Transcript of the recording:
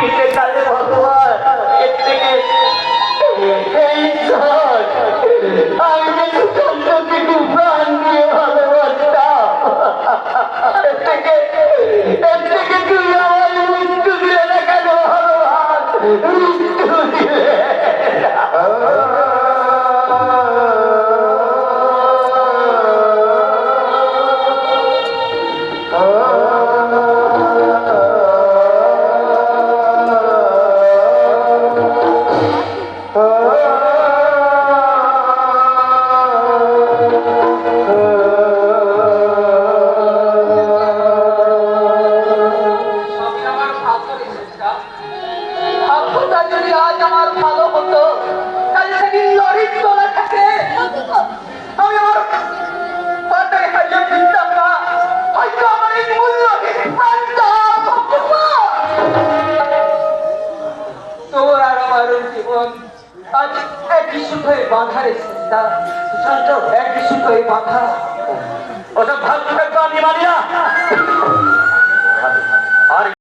দিতে পারে ভগবান এর থেকে এই ধর আমি যদি চন্দ্রকে প্রাণ দিয়ে ভালোবাসতাম। এর থেকে এর থেকে তুই আমার মৃত্যু দিলে না কেন ভাগ্যটা যদি আজ আমার ভালো হতো, তাহলে লরির তোলা থাকে। আমি আমার পাতায় হারিয়ে তোর আর আমার জীবন আজ একই সুতোয় বাঁধা রে শেষরা। সুশান্ত, একই সুতোয় বাঁধা। ওটা তো আমি মানি না